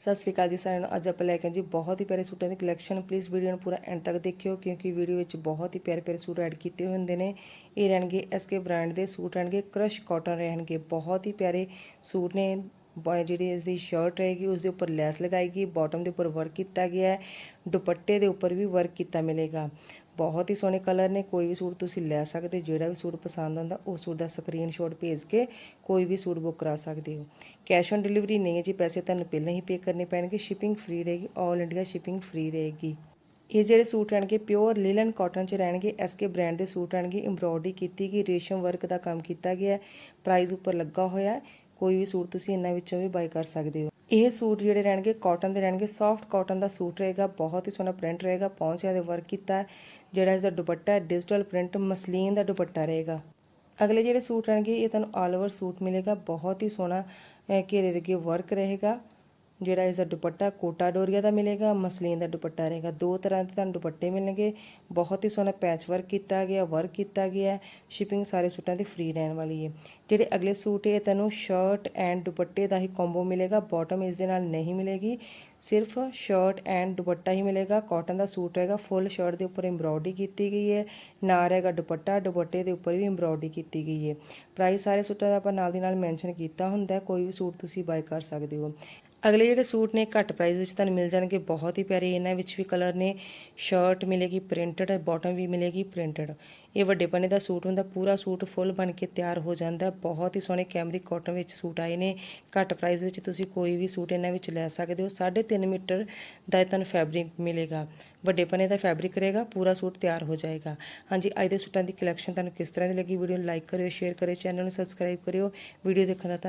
ਸਤਿ ਸ਼੍ਰੀ ਅਕਾਲ ਜੀ ਸਾਰਿਆਂ ਨੂੰ। ਅੱਜ ਆਪਾਂ ਲੈ ਕੇ ਆਏ ਜੀ ਬਹੁਤ ਹੀ ਪਿਆਰੇ ਸੂਟਾਂ ਦੀ ਕਲੈਕਸ਼ਨ ਪਲੀਜ਼ ਵੀਡੀਓ ਨੂੰ ਪੂਰਾ ਐਂਡ ਤੱਕ ਦੇਖਿਓ ਕਿਉਂਕਿ ਵੀਡੀਓ ਵਿੱਚ ਬਹੁਤ ਹੀ ਪਿਆਰੇ ਪਿਆਰੇ ਸੂਟ ਐਡ ਕੀਤੇ ਹੋਏ ਹੁੰਦੇ ਨੇ। ਇਹ ਰਹਿਣਗੇ ਐਸਕੇ ਬ੍ਰਾਂਡ ਦੇ ਸੂਟ, ਰਹਿਣਗੇ ਕ੍ਰਸ਼ ਕਾਟਨ ਰਹਿਣਗੇ ਬਹੁਤ ਹੀ ਪਿਆਰੇ ਸੂਟ ਨੇ। ਬ- ਜਿਹੜੀ ਇਸ ਦੀ ਸ਼ਰਟ ਰਹੇਗੀ ਉਸ ਦੇ ਉੱਪਰ ਲੈਸ ਲਗਾਏਗੀ ਗਈ ਬਾਟਮ ਦੇ ਉੱਪਰ ਵਰਕ ਕੀਤਾ ਗਿਆ ਹੈ। ਦੁਪੱਟੇ ਦੇ ਉੱਪਰ ਵੀ ਵਰਕ ਕੀਤਾ ਮਿਲੇਗਾ। ਬਹੁਤ ਹੀ ਸੋਹਣੇ ਕਲਰ ਨੇ, ਕੋਈ ਵੀ ਸੂਟ ਤੁਸੀਂ ਲੈ ਸਕਦੇ ਜਿਹੜਾ ਵੀ ਸੂਟ ਪਸੰਦ ਆਉਂਦਾ, ਉਹ ਸੂਟ ਦਾ ਸਕਰੀਨਸ਼ਾਟ ਭੇਜ ਕੇ ਕੋਈ ਵੀ ਸੂਟ ਬੁੱਕ ਕਰਾ ਸਕਦੇ ਹੋ। ਕੈਸ਼ ਔਨ ਡਿਲੀਵਰੀ ਨਹੀਂ ਹੈ ਜੀ, ਪੈਸੇ ਤੁਹਾਨੂੰ ਪਹਿਲਾਂ ਹੀ ਪੇ ਕਰਨੇ ਪੈਣਗੇ ਸ਼ਿਪਿੰਗ ਫ੍ਰੀ ਰਹੇਗੀ 올 ਇੰਡੀਆ ਸ਼ਿਪਿੰਗ ਫ੍ਰੀ ਰਹੇਗੀ। ਇਹ ਜਿਹੜੇ ਸੂਟ ਰਹਿਣਗੇ ਪਿਓਰ ਲਿਲਨ ਕਾਟਨ ਚ ਰਹਿਣਗੇ ਐਸਕੇ ਬ੍ਰਾਂਡ ਦੇ ਸੂਟ ਰਹਿਣਗੇ ਐਮਬ੍ਰੋਇਡਰੀ ਕੀਤੀ ਗਈ, ਰੇਸ਼ਮ ਵਰਕ ਦਾ ਕੰਮ ਕੀਤਾ ਗਿਆ ਹੈ ਪ੍ਰਾਈਸ ਉੱਪਰ ਲੱਗਾ ਹੋਇਆ ਕੋਈ ਵੀ ਸੂਟ ਤੁਸੀਂ ਇਹਨਾਂ ਵਿੱਚੋਂ ਵੀ ਬਾਈ ਕਰ ਸਕਦੇ ਹੋ। ਇਹ ਸੂਟ ਜਿਹੜੇ ਰਹਿਣਗੇ ਕਾਟਨ ਦੇ ਰਹਿਣਗੇ। ਸੌਫਟ ਕਾਟਨ ਦਾ ਸੂਟ ਰਹੇਗਾ, ਬਹੁਤ ਹੀ ਸੋਹਣਾ ਪ੍ਰਿੰਟ ਰਹੇਗਾ ਪੌਂਚਿਆਂ ਦੇ ਵਰਕ ਕੀਤਾ ਹੈ। ਜਿਹੜਾ ਇਸ ਦਾ ਦੁਪੱਟਾ ਹੈ ਡਿਜੀਟਲ ਪ੍ਰਿੰਟ ਮਸਲੀਨ ਦਾ ਦੁਪੱਟਾ ਰਹੇਗਾ। ਅਗਲੇ ਜਿਹੜੇ ਸੂਟ ਰਹਿਣਗੇ, ਇਹ ਤੁਹਾਨੂੰ ਆਲ ਓਵਰ ਸੂਟ ਮਿਲੇਗਾ। ਬਹੁਤ ਹੀ ਸੋਹਣਾ ਘੇਰੇ ਦੇ ਅੱਗੇ ਵਰਕ ਰਹੇਗਾ। ਜਿਹੜਾ ਇਸ ਦਾ ਦੁਪੱਟਾ ਕੋਟਾ ਡੋਰੀਆ ਦਾ ਮਿਲੇਗਾ, ਮਸਲੀਨ ਦਾ ਦੁਪੱਟਾ ਰਹੇਗਾ। ਦੋ ਤਰ੍ਹਾਂ ਦੇ ਤੁਹਾਨੂੰ ਦੁਪੱਟੇ ਮਿਲਣਗੇ। ਬਹੁਤ ਹੀ ਸੋਹਣਾ ਪੈਚ ਵਰਕ ਕੀਤਾ ਗਿਆ ਵਰਕ ਕੀਤਾ ਗਿਆ। ਸ਼ਿਪਿੰਗ ਸਾਰੇ ਸੂਟਾਂ ਦੀ ਫ੍ਰੀ ਰਹਿਣ ਵਾਲੀ ਹੈ ਜਿਹੜੇ ਅਗਲੇ ਸੂਟ ਹੈ ਤੁਹਾਨੂੰ ਸ਼ਰਟ ਐਂਡ ਦੁਪੱਟੇ ਦਾ ਹੀ ਕੰਬੋ ਮਿਲੇਗਾ। ਬਾਟਮ ਇਸ ਦੇ ਨਾਲ ਨਹੀਂ ਮਿਲੇਗੀ। ਸਿਰਫ ਸ਼ਰਟ ਐਂਡ ਦੁਪੱਟਾ ਹੀ ਮਿਲੇਗਾ। ਕਾਟਨ ਦਾ ਸੂਟ ਹੈਗਾ ਫੁੱਲ ਸ਼ਰਟ ਦੇ ਉੱਪਰ ਐਮਬ੍ਰੋਇਡਰੀ ਕੀਤੀ ਗਈ ਹੈ। ਨਾਲ ਰਹੇਗਾ ਦੁਪੱਟਾ। ਦੁਪੱਟੇ ਦੇ ਉੱਪਰ ਵੀ ਐਮਬ੍ਰੋਇਡਰੀ ਕੀਤੀ ਗਈ ਹੈ। ਪ੍ਰਾਈਸ ਸਾਰੇ ਸੂਟਾਂ ਦਾ ਆਪਾਂ ਨਾਲ ਦੀ ਨਾਲ ਮੈਂਸ਼ਨ ਕੀਤਾ ਹੁੰਦਾ ਕੋਈ ਵੀ ਸੂਟ ਤੁਸੀਂ ਬਾਏ ਕਰ ਸਕਦੇ ਹੋ। ਅਗਲੇ ਜਿਹੜੇ ਸੂਟ ਨੇ, ਘੱਟ ਪ੍ਰਾਈਸ ਵਿੱਚ ਤੁਹਾਨੂੰ ਮਿਲ ਜਾਣਗੇ। ਬਹੁਤ ਹੀ ਪਿਆਰੇ ਇਹਨਾਂ ਵਿੱਚ ਵੀ ਕਲਰ ਨੇ। ਸ਼ਰਟ ਮਿਲੇਗੀ ਪ੍ਰਿੰਟਡ ਬਾਟਮ ਵੀ ਮਿਲੇਗੀ ਪ੍ਰਿੰਟਡ ਇਹ ਵੱਡੇ ਪੰਨੇ ਦਾ ਸੂਟ ਹੁੰਦਾ, ਪੂਰਾ ਸੂਟ ਫੁੱਲ ਬਣ ਕੇ ਤਿਆਰ ਹੋ ਜਾਂਦਾ ਬਹੁਤ ਹੀ ਸੋਹਣੇ ਕੈਮਰਿਕ ਕਾਟਨ ਵਿੱਚ ਸੂਟ ਆਏ ਨੇ। ਘੱਟ ਪ੍ਰਾਈਸ ਵਿੱਚ ਤੁਸੀਂ ਕੋਈ ਵੀ ਸੂਟ ਇਹਨਾਂ ਵਿੱਚ ਲੈ ਸਕਦੇ ਹੋ। 3.5 ਮੀਟਰ ਦਾ ਤੁਹਾਨੂੰ ਫੈਬਰਿਕ ਮਿਲੇਗਾ। ਵੱਡੇ ਪੰਨੇ ਦਾ ਫੈਬਰਿਕ ਰਹੇਗਾ, ਪੂਰਾ ਸੂਟ ਤਿਆਰ ਹੋ ਜਾਏਗਾ। ਹਾਂਜੀ, ਅੱਜ ਦੇ ਸੂਟਾਂ ਦੀ ਕਲੈਕਸ਼ਨ ਤੁਹਾਨੂੰ ਕਿਸ ਤਰ੍ਹਾਂ ਦੀ ਲੱਗੀ? ਵੀਡੀਓ ਨੂੰ ਲਾਈਕ ਕਰਿਓ ਸ਼ੇਅਰ ਕਰਿਓ ਚੈਨਲ ਨੂੰ ਸਬਸਕ੍ਰਾਈਬ ਕਰਿਓ। ਵੀਡੀਓ ਦੇਖਣ ਦਾ ਧੰਨਵਾਦ।